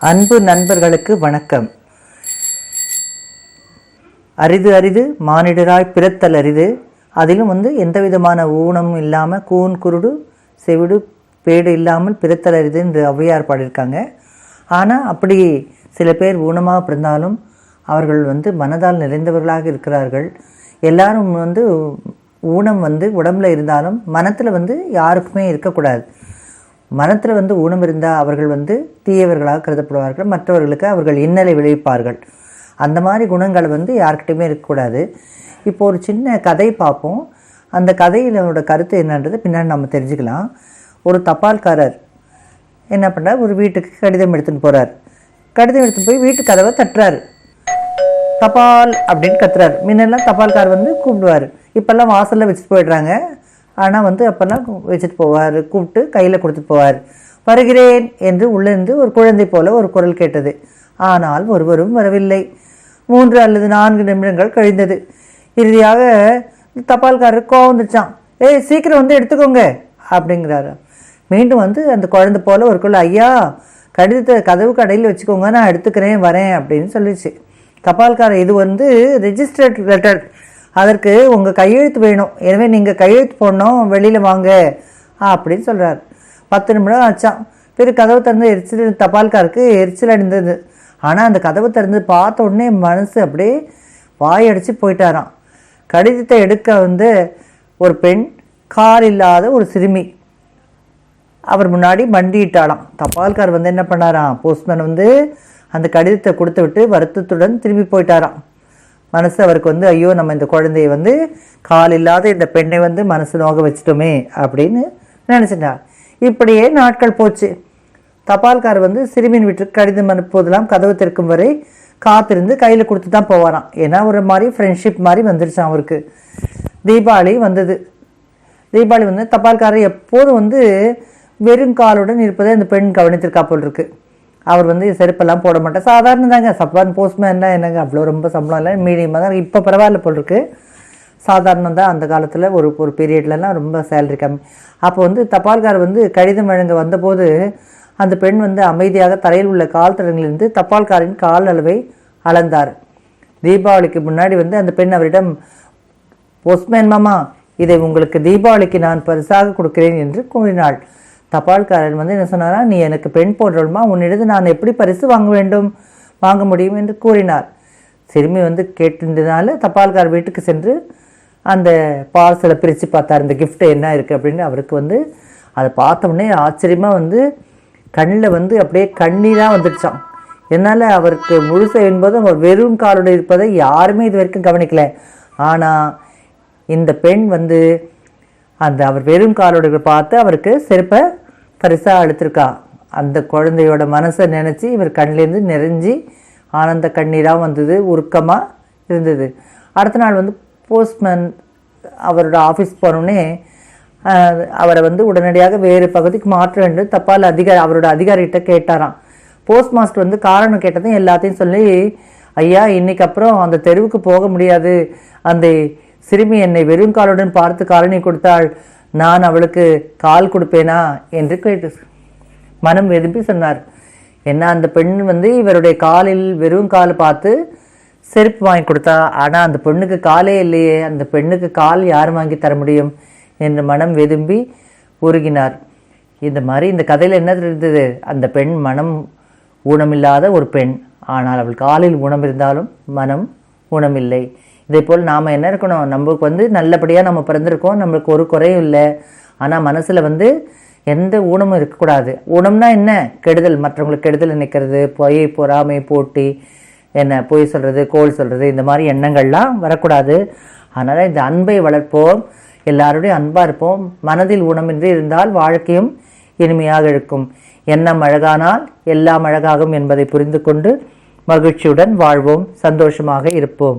அன்பு நண்பர்களுக்கு வணக்கம். அரிது அரிது மானிடராய் பிறத்தல் அரிது. அதிலும் வந்து எந்த விதமான ஊனமும் இல்லாமல் கூன் குருடு செவிடு பேடு இல்லாமல் பிறத்தல் அரிது என்று ஔவையார் பாடியிருக்காங்க. ஆனால் அப்படி சில பேர் ஊனமாக பிறந்தாலும் அவர்கள் வந்து மனதால் நிறைந்தவர்களாக இருக்கிறார்கள். எல்லாரும் வந்து ஊனம் வந்து உடம்புல இருந்தாலும் மனத்தில் வந்து யாருக்குமே இருக்கக்கூடாது. மனத்தில் வந்து ஊனம் இருந்தால் அவர்கள் வந்து தீயவர்களாக கருதப்படுவார்கள் மற்றவர்களுக்கு அவர்கள் இன்னலை விளைவிப்பார்கள். அந்த மாதிரி குணங்கள் வந்து யார்கிட்டையுமே இருக்கக்கூடாது இப்போ ஒரு சின்ன கதை பார்ப்போம். அந்த கதையிலோட கருத்து என்னன்றது பின்னாடி நம்ம தெரிஞ்சுக்கலாம். ஒரு தபால்காரர் என்ன பண்ணுறார் ஒரு வீட்டுக்கு கடிதம் எடுத்துன்னு போகிறார் கடிதம் எடுத்துன்னு போய் வீட்டு கதவை தட்டுறாரு. தபால் அப்படின்னு கத்துறாரு. முன்னெல்லாம் தபால்கார் வந்து கூப்பிடுவார். இப்போல்லாம் வாசலில் வச்சுட்டு போயிடுறாங்க. ஆனால் வந்து அப்போல்லாம் வச்சுட்டு போவார் கூப்பிட்டு கையில் கொடுத்துட்டு போவார். வருகிறேன் என்று உள்ளிருந்து ஒரு குழந்தை போல ஒரு குரல் கேட்டது. ஆனால் ஒருவரும் வரவில்லை. மூன்று அல்லது நான்கு நிமிடங்கள் கழிந்தது. இறுதியாக தபால்காரர் கோவம் வந்துச்சான் ஏய் சீக்கிரம் வந்து எடுத்துக்கோங்க அப்படிங்கிறாரு. மீண்டும் வந்து அந்த குழந்தை போல ஒரு குரல் ஐயா கடிதத்தை கதவு கடையில் வச்சுக்கோங்க. நான் எடுத்துக்கிறேன் வரேன் அப்படின்னு சொல்லிச்சு. தபால்காரர் இது வந்து ரெஜிஸ்டர்ட் லெட்டர் அதற்கு உங்கள் கையெழுத்து வேணும். எனவே நீங்கள் கையெழுத்து போடணும் வெளியில் வாங்க. அப்படின்னு சொல்கிறார் பத்து நிமிடம் ஆச்சான் பிறகு கதவு திறந்து எரிச்சல் தபால்காருக்கு எரிச்சல் அடைந்தது. ஆனால் அந்த கதவு திறந்து பார்த்த உடனே மனசு அப்படியே வாயடிச்சு போயிட்டாராம். கடிதத்தை எடுக்க வந்து ஒரு பெண் கார் இல்லாத ஒரு சிறுமி. அவர் முன்னாடி மண்டியிட்டாளாம். தபால்கார் வந்து என்ன பண்ணாராம்? போஸ்ட்மேன் வந்து அந்த கடிதத்தை கொடுத்து விட்டு வருத்தத்துடன் திரும்பி போயிட்டாராம். மனசு அவருக்கு வந்து ஐயோ நம்ம இந்த குழந்தைய வந்து கால் இல்லாத இந்த பெண்ணை வந்து மனசு நோக வச்சிட்டோமே அப்படின்னு நினச்சிட்டார். இப்படியே நாட்கள் போச்சு. தபால்கார் வந்து சிறுமியின் வீட்டுக்கு கடிதம் அனுப்புவதெல்லாம் கதவு திறக்கும் வரை காத்திருந்து கையில் கொடுத்து தான் போவாராம். ஏன்னா ஒரு மாதிரி ஃப்ரெண்ட்ஷிப் மாதிரி வந்துருச்சான் அவருக்கு. தீபாவளி வந்தது. தீபாவளி வந்து தபால்காரர் எப்போதும் வந்து வெறும் காலுடன் இருப்பதை அந்த பெண் கவனித்திருக்கா போல் இருக்குது அவர் வந்து செருப்பெல்லாம் போட மாட்டார். சாதாரண தாங்க. சப்பான் போஸ்ட்மேன்லாம் என்னங்க? அவ்வளோ ரொம்ப சம்பளம் இல்லை. மீடியமாக தான் இப்போ பரவாயில்ல போல் இருக்கு. சாதாரணம் தான் அந்த காலத்தில் ஒரு ஒரு பீரியட்லலாம் ரொம்ப சேலரி கம்மி. அப்போ வந்து தபால்கார் வந்து கடிதம் வழங்க வந்தபோது அந்த பெண் வந்து அமைதியாக தரையில் உள்ள கால் தடங்களிலிருந்து தபால்காரின் கால் அளவை அளந்தார். தீபாவளிக்கு முன்னாடி வந்து அந்த பெண் அவரிடம் போஸ்ட்மேன் மாமா இதை உங்களுக்கு தீபாவளிக்கு நான் பரிசாக கொடுக்கிறேன் என்று கூறினாள். தபால்காரன் வந்து என்ன சொன்னாரா நீ எனக்கு பெண் போடுறோமா உன்னிடத்து நான் எப்படி பரிசு வாங்க வேண்டும்? வாங்க முடியும்? என்று கூறினார். சிறுமி வந்து கேட்டிருந்ததுனால தபால்கார் வீட்டுக்கு சென்று அந்த பார்சலை பிரித்து பார்த்தார். இந்த கிஃப்ட் என்ன இருக்குது அப்படின்னு அவருக்கு வந்து அதை பார்த்த உடனே ஆச்சரியமாக வந்து கண்ணில் வந்து அப்படியே கண்ணீராக வந்துடுச்சான் என்னால் அவருக்கு முழுச என்பது அவர் வெறும் காலோடு இருப்பதை யாருமே இது வரைக்கும் கவனிக்கல. ஆனால் இந்த பெண் வந்து அந்த அவர் வெறும் காலோடு பார்த்து அவருக்கு செருப்பை பரிசாக அழுத்திருக்கா அந்த குழந்தையோட மனசை நினச்சி இவர் கண்ணிலேருந்து நிறைஞ்சி ஆனந்த கண்ணீராக வந்தது உருக்கமாக இருந்தது. அடுத்த நாள் வந்து போஸ்ட்மேன் அவரோட ஆஃபீஸ் போனோடனே அவரை வந்து உடனடியாக வேறு பகுதிக்கு மாற்ற வேண்டும். தப்பால் அதிகாரி அவரோட அதிகாரிகிட்ட கேட்டாராம். போஸ்ட் மாஸ்டர் வந்து காரணம் கேட்டதும் எல்லாத்தையும் சொல்லி ஐயா இன்னைக்கு அப்புறம் அந்த தெருவுக்கு போக முடியாது. அந்த சிறுமி என்னை வெறும் காலுடன் பார்த்து காலனி கொடுத்தாள். நான் அவளுக்கு கால் கொடுப்பேனா? என்று கேட்டு மனம் விரும்பி சொன்னார். என்ன அந்த பெண் வந்து இவருடைய காலில் வெறும் கால் பார்த்து செருப்பு வாங்கி கொடுத்தா? ஆனால் அந்த பெண்ணுக்கு காலே இல்லையே. அந்த பெண்ணுக்கு கால் யார் வாங்கி தர முடியும்? என்று மனம் வெதும்பி உருகினார். இந்த மாதிரி இந்த கதையில் என்ன இருந்தது அந்த பெண் மனம் ஊனமில்லாத ஒரு பெண். ஆனால் அவள் காலில் ஊனம் இருந்தாலும் மனம் ஊனமில்லை. இதே போல் நாம் என்ன இருக்கணும்? நம்மளுக்கு வந்து நல்லபடியாக நம்ம பிறந்திருக்கோம். நம்மளுக்கு ஒரு குறையும் இல்லை. ஆனால் மனசில் வந்து எந்த ஊனமும் இருக்கக்கூடாது. ஊனம்னா என்ன? கெடுதல். மற்றவங்களுக்கு கெடுதல் நினைக்கிறது பொய் பொறாமை போட்டி என்ன பொய் சொல்கிறது கோல் சொல்கிறது இந்த மாதிரி எண்ணங்கள்லாம் வரக்கூடாது. அதனால் இந்த அன்பை வளர்ப்போம். எல்லாருடையும் அன்பாக இருப்போம். மனதில் ஊனமின்றி இருந்தால் வாழ்க்கையும் இனிமையாக இருக்கும். எண்ணம் அழகானால் எல்லாம் அழகாகும் என்பதை புரிந்து கொண்டு மகிழ்ச்சியுடன் வாழ்வோம். சந்தோஷமாக இருப்போம்.